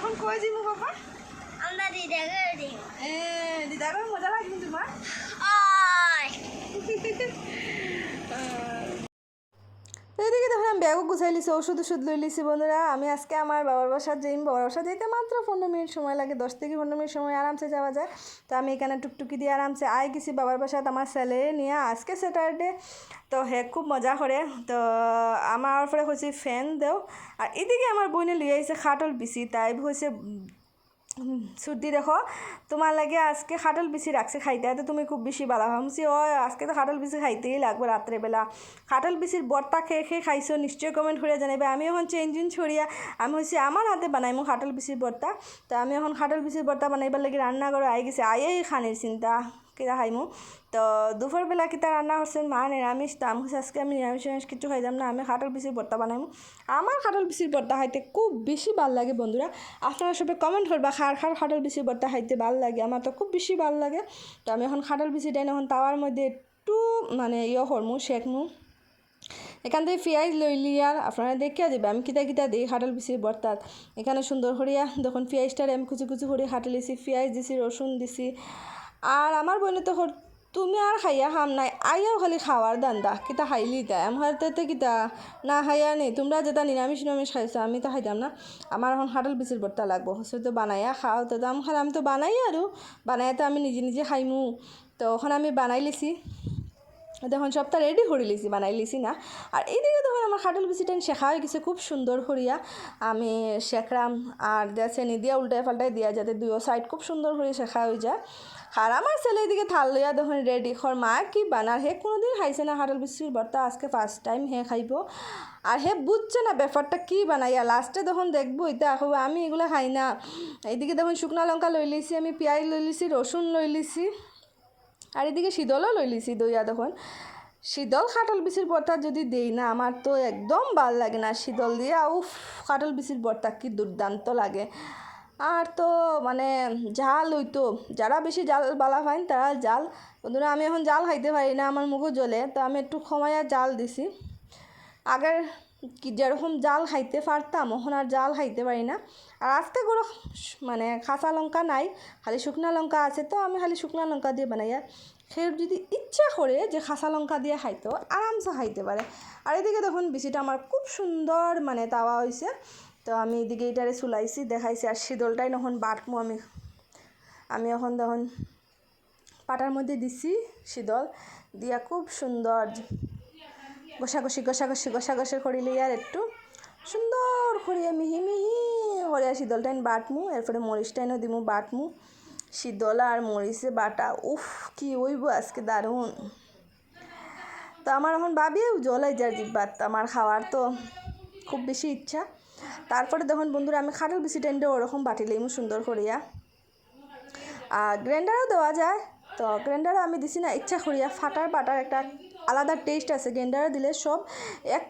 এখন কই যাব বাবা? আমরা দিদাকে এ দিদাকে মজা লাগবে তোমার ওই তো এদিকে দেখুন আমি ব্যাগও গুছাই লিছি, ওষুধ ওষুধ লই লিছি, বন্ধুরা। আমি আজকে আমার বাবার বাসার যাই বাবার বাসা যেতে মাত্র পনেরো মিনিট সময় লাগে, দশ থেকে পনেরো মিনিট সময় আরামসে যাওয়া যায়। তো আমি এখানে টুকটুকি দিয়ে আরামসে আই গেছি বাবার বাসাত আমার ছেলে নিয়ে আজকে স্যাটারডে তো হে, খুব মজা করে। তো আমার পরে হয়েছে ফ্যান, দেও। আর এদিকে আমার বইনে লিয়ে আইছে খাটল বিছি তাই হয়েছে ছুটি দেখো তোমার লাগে আজকে খাটল বিচি রাখছে খাইতে তো তুমি খুব বেশি বালা। ভাবছি ও আজকে তো খাটল বিচি খাইতেই লাগবে রাত্রেবেলা খাটল বিচির বর্তা খেয়ে খেয়ে খাইছো নিশ্চয়ই কমেন্ট করে জানাবে। আমি এখন চেঞ্জিন ছড়িয়া আমি হচ্ছে আমার হাতে বানাই মো খাটল বিচির বর্তা তো, আমি এখন খাটল বিচির বর্তা বানাইবার লাগে রান্না করে আই গেছে আইয়েই খানের চিন্তা। কিতা খাইমু তো দুপুরবেলা কিতা রান্না করছেন মা নিরামিষ তো আমি আজকে আমি নিরামিষ নিরামিষ কিছু খাই যাম না, আমি খাটল বিচির ভর্তা বানাইমু। আমার খাটল বিচির ভর্তা খাইতে খুব বেশি ভালো লাগে বন্ধুরা। আপনারা সবাই কমেন্ট করবা খার খার খাটল বিচির ভর্তা খাইতে ভালো লাগে? আমার তো খুব বেশি ভালো লাগে। তো আমি এখন খাটল বিচি দেন, এখন তাওয়ার মধ্যে একটু মানে ইয়ে করমু শেখমু এখান থেকে পেঁয়াজ লইলি আর আপনারা দেখিয়া দেবে, আমি কিতা কিতা দিই হাটল বিচি বর্তাত এখানে সুন্দর করিয়া দেখুন পেঁয়াজটার আমি কুচু কুচু করে হাটলিছি পেঁয়াজ দিছি রসুন দিছি। আর আমার বোনে তো তুমি আর খাইয়া খাম নাই। আইয়াও খালি খাওয়ার দান্দা। কিতা খাইলি তা? আমার তাতে কিতা? না খাইয়া নেই। তোমরা যেটা নিরামিষ নিরামিষ খাইছো, আমি তো খাইতাম না। আমার এখন হাটল বিচির বর্তা লাগবো। সে তো বানাইয়া খাও। তো আমি খালি আমি তো বানাই আর। বানাই তো আমি নিজে নিজে খাইমু। তো ওখানে আমি বানাই লিছি। দেখুন, সবটা রেডি করে লিছি, বানাই লিছি না। আর এইদিকে দেখুন, আমার খাটল বিচিটা শেখা হয়ে গেছে। খুব সুন্দর করিয়া। আমি শেখরাম। আর দেয়া চেনি দিয়া উল্টায় পাল্টাই দিয়া যাতে দুয়ো সাইড খুব সুন্দর করে শেখা হয়ে যায়। আর আমার ছেলে এদিকে থাল লইয়া দেখুন রেডি খর মা কি বানার হে কোনোদিন খাইছে না খাটল বিচির বর্তা আজকে ফার্স্ট টাইম হে খাইব। আর হে বুঝছে না ব্যাপারটা কি বানাইয়া লাস্টে তখন দেখব এটা আকৌ আমি এগুলো খাই না। এইদিকে দেখুন শুকনা লঙ্কা লই লিছি, আমি পেঁয়াজ লই লিছি রসুন লই লিছি। আর এদিকে শীতলও লই লিছি দইয়া তখন শীতল খাটল বিচির বর্তা যদি দেই না আমার তো একদম ভালো লাগে না শীতল দিয়ে। উফ খাটল বিচির বর্তা কি দুর্দান্ত লাগে। আর তো মানে জাল হইতো যারা বেশি জাল বালা পাইন তারা জাল। বন্ধুরা, আমি এখন জাল খাইতে পারি না, আমার মুখও জ্বলে, তো আমি একটু সময়া জাল দিছি। আগের কি যেরকম জাল খাইতে পারতাম, এখন আর জাল খাইতে পারি না। আর আজকে কোনো মানে কাঁচা লঙ্কা নাই, খালি শুকনা লঙ্কা আছে, তো আমি খালি শুকনা লঙ্কা দিয়ে বানাই। আর সে যদি ইচ্ছা করে যে কাঁচা লঙ্কা দিয়ে খাইতো, আরামসে খাইতে পারে। আর এদিকে দেখুন, বিচিটা আমার খুব সুন্দর মানে তাওয়া হয়েছে তো আমি এদিকে এটারে চুলাইছি দেখাইছি, আর শীতলটাই নখন বাটমু আমি। আমি এখন তখন পাটার মধ্যে দিছি শীতল, দিয়া খুব সুন্দর ঘষাঘষি ঘষাঘষি ঘষাঘষি করিলে আর একটু সুন্দর করিয়া মিহি মিহি করিয়া শীতলটাইন বাটমু, এরপরে মরিচটাইনও দিমু বাটমু। শীতল আর মরিচে বাটা, উফ, কি ওইব আজকে দারুণ। তো আমার এখন ভাবিও জলাই যার জিব্বাত আমার খাওয়ার তো খুব বেশি ইচ্ছা। তারপরে দেখুন বন্ধুরা, আমি খাটাল বেশি টেন্ডে ওরকম বাটিলেই সুন্দর করিয়া আর গ্রাইন্ডারও দেওয়া যায়, তো গ্রাইন্ডারও আমি দিছি না, ইচ্ছা করিয়া ফাটার বাটার একটা আলাদা টেস্ট আছে। গ্রাইন্ডারে দিলে সব এক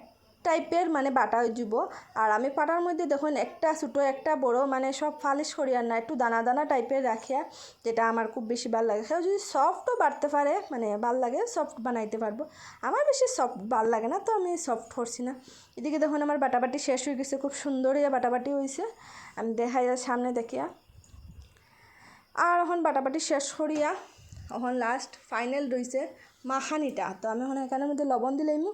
টাইপের মানে বাটা যাব আর আমি পাটার মধ্যে দেখুন একটা ছোটো, একটা বড় মানে সব ফালিশ করিয়ার না, একটু দানা দানা টাইপের রাখিয়া যেটা আমার খুব বেশি ভালো লাগে। কেউ যদি সফটও বাড়তে পারে মানে ভালো লাগে সফট বানাইতে পারব। আমার বেশি সফট ভালো লাগে না, তো আমি সফট করছি না। এদিকে দেখুন আমার বাটাবাটি শেষ হয়ে গেছে, খুব সুন্দর ইয়ে বাটাবাটি হয়েছে আমি দেখাই সামনে দেখিয়া। আর এখন বাটাবাটি শেষ করিয়া এখন লাস্ট ফাইনাল রয়েছে মাখানিটা। তো আমি এখন এখানের মধ্যে লবণ দিলাইমু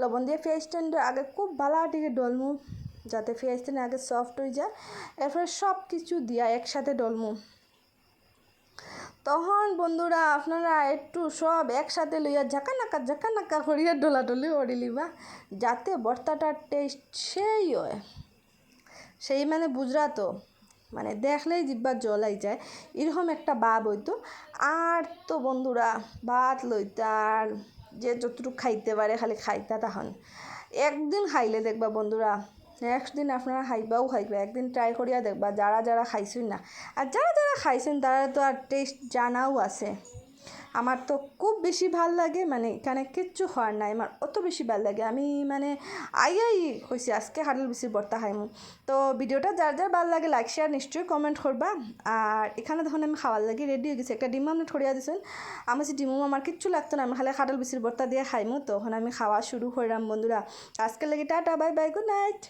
লবণ দিয়ে পেঁয়াজটা আগে খুব ভালো টিকে ডলমু যাতে পেঁয়াজটা আগে সফট হয়ে যায়। এরপরে সব কিছু দিয়া একসাথে ডলমু তখন বন্ধুরা আপনারা একটু সব একসাথে লইয়া ঝাঁকা নাকা ঝাঁকা নাকা করিয়া ডলাডলি করি লিবা যাতে বর্তাটার টেস্ট সেই হয়। সেই মানে তো। মানে দেখলেই জিব্বা জলাই যায়। এরকম একটা বাপ হইতো। আর তো বন্ধুরা, ভাত লইতার যে যতটুকু খাইতে পারে খালি খাইতা তখন একদিন খাইলে দেখবা বন্ধুরা নেক্সট দিন আপনারা খাইবাও খাইবা। একদিন ট্রাই করিয়া দেখবা, যারা যারা খাইছেন না। আর যারা যারা খাইছেন তারা তো আর টেস্ট জানাও আছে। আমার তো খুব বেশি ভালো লাগে মানে এখানে কিচ্ছু হওয়ার নাই, আমার অত বেশি ভালো লাগে। আমি মানে আই আই হয়েছি আজকে হাডল বেশি বর্তা খাইমু তো ভিডিওটা যার যার ভালো লাগে লাইক শেয়ার নিশ্চয়ই কমেন্ট করবা। আর এখানে তখন আমি খাওয়ার লাগে রেডি হয়ে গেছি। একটা ডিম আমলেট ছড়িয়া দিয়েছেন আমি সে ডিমও আমার কিচ্ছু লাগতো না, আমি খালি খাটল বেশির বর্তা দিয়ে খাইমু। তখন আমি খাওয়া শুরু করলাম, বন্ধুরা। আজকে লাগে tata, bye bye good night